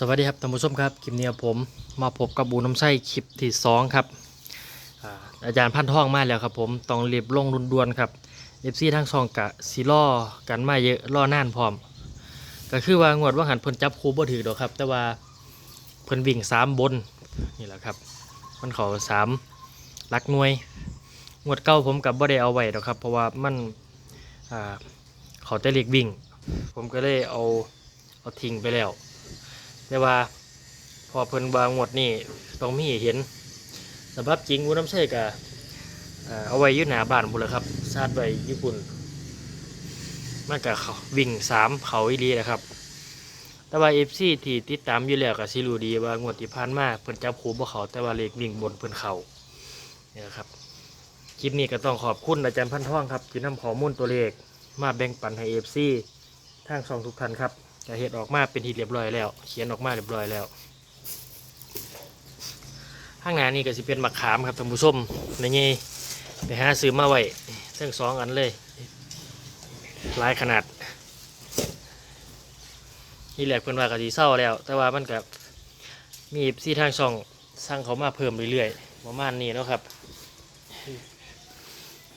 สวัสดีครับท่านผู้ชมครับคลิปนี้ผมมาพบกับบูน้ำไส้คลิปที่สองครับอาอาจารย์พันท่องมาแล้วครับผมต้องรีบลงรุนดวนครับเอฟซีทั้งสองกะสีล่อกันมาเยอะล่อนานพร้อม ก็คือว่างวดว่าหันเพิ่นจับคูบ่ถือดอกครับ แต่ว่าเพิ่นวิ่งสามบนนี่แหละครับมันเขาสามลักหน่วย งวดเก้าผมกับบ่ได้เอาไว้ดอกครับ เพราะว่ามันอ่าเขาแต่เล็กวิ่ง ผมก็เลยเอาเอาทิ้งไปแล้ว แต่ว่าพอเพิ่นวางหมดนี่ต้องมีเห็นสภาพจริงวุ้น้ำใช่กะเอาไว้ยืดหนาบ้านบุนแหละครับซาดไว้ญี่ปุ่นมันกะเขาวิ่งสามเขาอีรีนะครับ แต่ว่าเอฟซีที่ติดตามอยู่แล้วกับซิรูดีว่างวดที่ผ่านมาเพิ่นจับคูบ่เขาแต่ว่าเลขวิ่งบนเพิ่นเขาเนี่ยนะครับคลิปนี้ก็ต้องขอบคุณอาจารย์พันท่องครับที่นำข้อมูลตัวเลขมาแบ่งปันให้เอฟซีทางช่องทุกท่านครับ จะเห็ดออกมาเป็นที่เรียบร้อยแล้ว เขียนออกมาเรียบร้อยแล้ว ข้างหน้านี่ก็สิเป็นมะขามครับท่านผู้ชมในนี้ไปหาซื้อมาไว้ทั้งสองอันเลยหลายขนาดนี่แหละเพิ่นว่ากะสิเศร้าแล้ว แต่ว่ามันกับมีซี่ทางช่องสร้างเขามาเพิ่มเรื่อยๆประมาณนี้นะครับ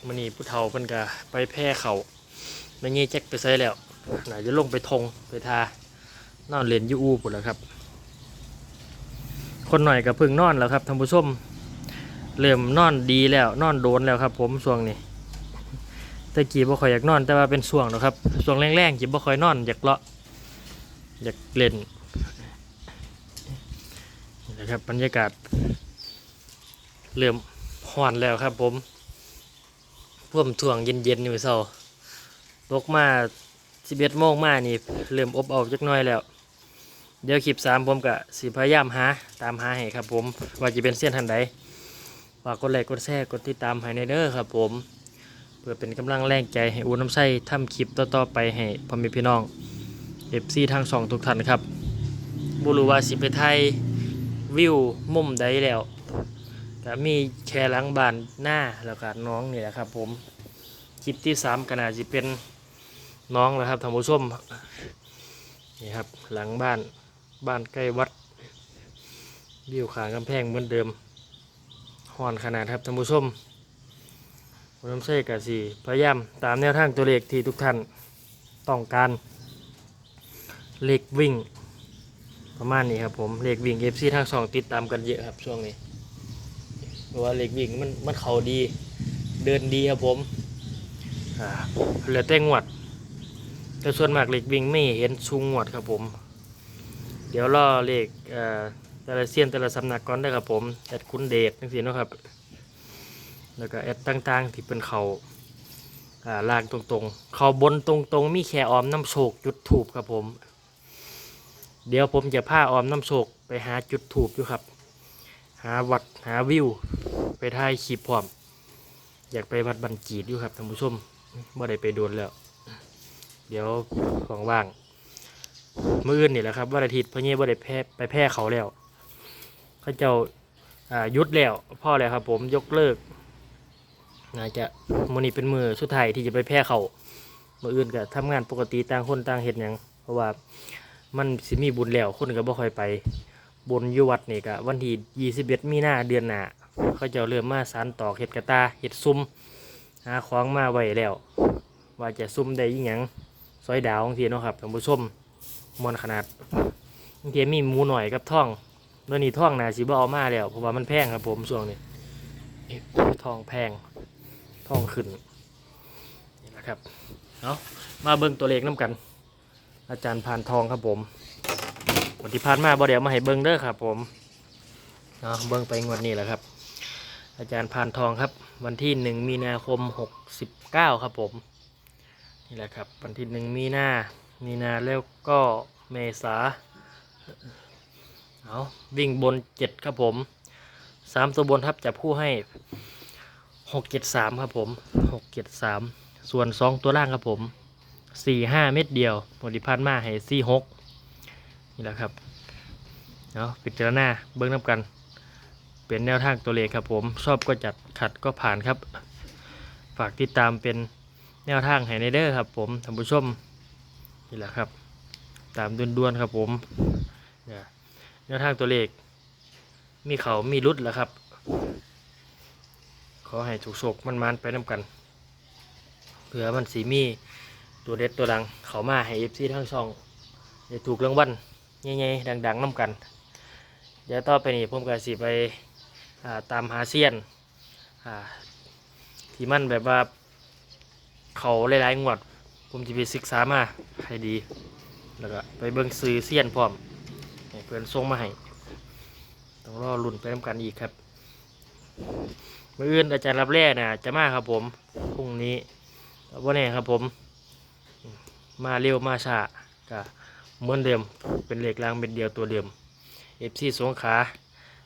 มันนี่ผู้เฒ่าเพิ่นก็ไปแพร่เขาในนี้แจ็คไปใส่แล้ว น่าจะลงไปทงไปทานอนเล่นอยูอูปุ่นแล้วครับ คนหน่อยกับพึ่งนอนแล้วครับท่านผู้ชมเริ่มนอนดีแล้วนอนโดนแล้วครับ ผมช่วงนี้ตะกี้บ่ค่อยอยากนอน แต่ว่าเป็นช่วงนะครับช่วงแรงๆจีบ่ค่อยนอนอยากเลาะอยากเล่นนี่นะครับบรรยากาศเริ่มห่อนแล้วครับ ผมพ่วมถ่วงเย็นๆอยู่เศร้าตกมา สิบเอ็ดโมงมานี่เริ่มอบเอาจักน้อยแล้ว เดี๋ยวคลิปสามผมก็สิพยายามหาตามหาให้ครับผมว่าจะเป็นเส้นทันใดฝากกดไลค์กดแชร์กดติดตามให้ในเด้อครับผมเพื่อเป็นกำลังแรงใจให้อูน้ำไส้ทำคลิปต่อๆไปให้พ่อแม่พี่น้องเอฟซีทางสองทุกท่านครับบุรุวาสิไปไทยวิวมุมใดแล้วก็มีแค่หลังบานหน้าแล้วก็น้องนี่แหละครับผมคลิปที่สามก็น่าจะเป็น น้องนะครับทานผู้มนี่ครับหลังบ้านบ้านใกล้วัดวิวขางกำแพงเหมือนเดิมห่อนขนาดครับทานผู้มผมน้ำใส่กะสีพยายามตามแนวทางตัวเลขที่ทุกท่านต้องการเลขวิ่ง ประมาณนี้ครับผมเลขวิ่งเอฟซีทางสองติดตามกันเยอะครับช่วงนี้เพราะว่าเลขวิ่งมันมันเขาดีเดินดีครับผมอ่าเหลือแต่งวด แต่ส่วนมากเหล็กวิ่งไม่เห็นชุงงวดครับผม เดี๋ยวรอเหล็กเอ่อแต่ละเซียนแต่ละสำนักก่อนได้ครับผมแอดคุณเดชทั้งสี่นะครับ แล้วก็แอดต่างๆ ที่เป็นเขาอ่าลากตรงๆ เขาบนตรงๆ มีแค่ออมน้ำโชกจุดถูบครับผม เดี๋ยวผมจะพาออมน้ำโชกไปหาจุดถูบอยู่ครับ หาวัดหาวิว ไปถ่ายคลิปพร้อม อยากไปวัดบันจีดอยู่ครับท่านผู้ชมบ่ได้ไปโดนแล้ว เดี๋ยวของว่างๆมื่ออื่นนี่แหละครับวันอาทิตย์พ่อเงี้ยบ่ได้แพ้ไปแพ้เขาแล้วเขาเจ้าอ่ายุดแล้วพ่อแล้วครับ ผมยกเลิกน่าจะมือนี้เป็นมือสุดท้ายที่จะไปแพ้เขามื่ออื่นก็ทำงานปกติต่างคนต่างเห็นอย่างเพราะว่ามันสิมีบุญแล้วคนก็บ่ค่อยไปบุญอยู่วัดนี่ก็วันที่ยี่สิบเอ็ดมีนาเดือนหน้าเขาจ้าเริ่มมาสานตอกเห็ดกระตาเห็ดซุ่มหาของมาไว้แล้ว ว่าจะซุ่มได้ยิ่งหยัง ซอยดาวของทีเนาะครับท่านผู้ชมมอนขนาดบางทีมีหมูหน่อยกับท่องเมื่อนี้ท่องนาสิบ่เอามาแล้วเพราะว่ามันแพงครับผมช่วงนี้ท่องแพงท่องขึ้นนี่นะครับเอามาเบิ่งตัวเลขน้ำกัน อาจารย์พานทองครับผมวันที่ผ่านมาบ่เดี๋ยวมาให้เบิ่งเด้อครับผมเนาะเบิ่งไปงวดนี้แหละครับ อาจารย์พานทองครับ วันที่หนึ่งมีนาคมหกสิบเก้าครับผม นี่แหละครับวันที่หนึ่งมีนามีนาแล้วก็เมษาเอาวิ่งบนเจ็ดครับผมสามตัวบนทับจับคู่ให้หกเจ็ดสามครับผมหกเจ็ดสามส่วนสองตัวล่างครับผมสี่ห้าเม็ดเดียวบริพันธ์มาให้สี่หกนี่แหละครับเอาพิจารณาเบิ้งน้ำกัน เป็นแนวทางตัวเลขครับผม ชอบก็จัดขัดก็ผ่านครับ ฝากติดตามเป็น แนวทางให้ในเด้อครับ ผมท่านผู้ชมนี่แหละครับ ตามด่วนๆครับผมเนี่ยแนวทางตัวเลข มีเขามีรุดแล้วครับ ขอให้ถูกโศกมันมันไปน้ำกันเผื่อมันสีมีตัวเด็ดตัวดัง เขามาให้เอฟซีทั้งช่องได้ถูกรางวัลใหญ่ๆดังๆน้ำกันเดี๋ยวต่อไปนี้ผมก็สิไปาตามหาเซียนที่มันแบบว่า เขาหลายๆงวด ผมจะไปศึกษามาให้ดี แล้วก็ไปเบิ่งซื้อเซียนพร้อมให้เพื่อนส่งมาให้ต้องรอรุ่นไปน้ำกันอีกครับมื่ออื่นอาจารย์รับแร่น่ะจะมาครับผมพรุ่งนี้วันนี้ครับผม มาเร็วมาช้าก็เหมือนเดิมเป็นเหล็กรางเป็นเดียวตัวเดิมเอฟซีสงขา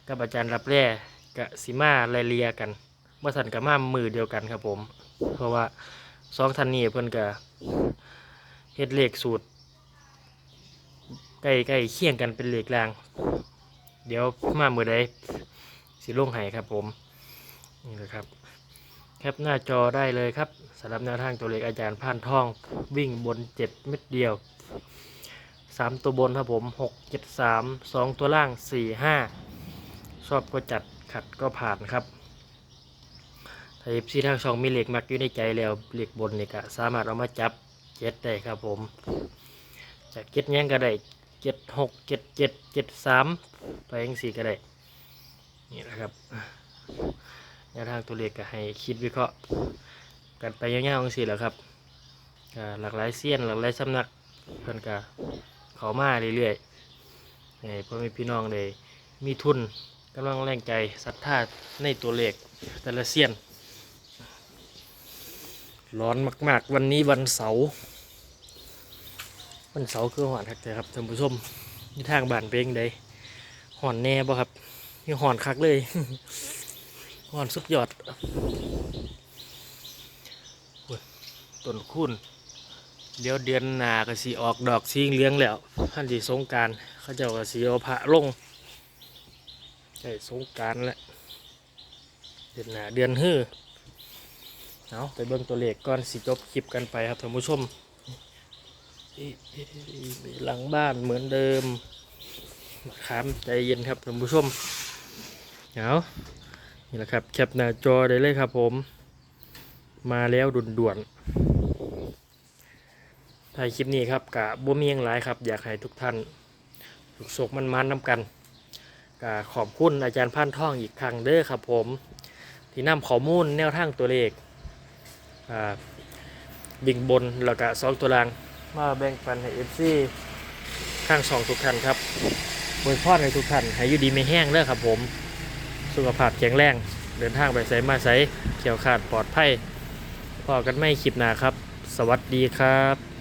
กับอาจารย์รับแร่กับสิมาไลเลียกันเมื่อสันกับมามือเดียวกันครับผม เพราะว่า สองท่านนี้เพิ่นก็เฮ็ดเลขสูตรใกล้ใกล้เคียงกันเป็นเลขราง เดี๋ยวมาเมื่อใดสิลงให้ครับผม นี่แหละครับแคปหน้าจอได้เลยครับสำหรับแนวทางตัวเลขอาจารย์ผ่านทอง วิ่งบนเจ็ดเม็ดเดียวสามตัวบนครับผมหกเจ็ดสามสองตัวล่างสี่ห้าชอบก็จัดขัดก็ผ่านครับ ถ้าเอฟซีทางช่องมีเหล็กมักอยู่ในใจแล้วเหล็กบนนี่ก็สามารถเอามาจับเจ็ดได้ครับผมจะเจ็ดยังก็ได้เจ็ดหกเจ็ดเจ็ดเจ็ดสามไปยังสี่ก็ได้นี่แหละครับแนวทางตัวเลขก็ให้คิดวิเคราะห์กันไปยาวๆจังซี่แหล้วครับหลากหลายเซียนหลากหลายสำนักเพิ่อนก็เขามาเรื่อยๆให้พ่อแม่พี่น้องได้มีทุนกำลังแรงใจศรัทธาในตัวเลขแต่ละเซียน ร้อนมาก ๆ วันนี้วันเสาร์วันเสาร์คือหอนคักแต่ครับท่านผู้ชมที่ทางบ้านเพลงใดหอนแน่บ่ครับนี่หอนคักเลยหอนสุดยอดต้นคุณเดี๋ยวเดือนหน้าก็สิออกดอกสีเหลืองแล้วท่านสิสงการเขาเจ้าก็สิเอาพระลงใช่สงการแหล้วเดือนหน้าเดือนฮื้อ เอาไปเบิ่งตัวเลขก่อนสิจบคลิปกันไปครับท่านผู้ชมหลังบ้านเหมือนเดิมขามใจเย็นครับท่านผู้ชมเอานี่แหละครับแคปหน้าจอได้เลยครับผม มาแล้วด่วนๆถ่ายคลิปนี้ครับกะบ่มีหยังหลายครับ อยากให้ทุกท่านสุขสกมันมันน้ำกันกะขอบคุณอาจารย์พันท่องอีกครั้งเด้อครับผม ที่นำข้อมูลแนวทางตัวเลข บิ่งบนแล้วก็สองตัวล่าง มาแบ่งปันให้เอฟซีข้างสองทุกท่นครับบนพอดให้ทุกท่นให้อยู่ดีไม่แห้งเด้อครับผม สุขภาพแข็งแรง เดินทางไปไสมาไสเขียวขาดปลอดภัยพอกันไม่คลิปหนาครับ สวัสดีครับ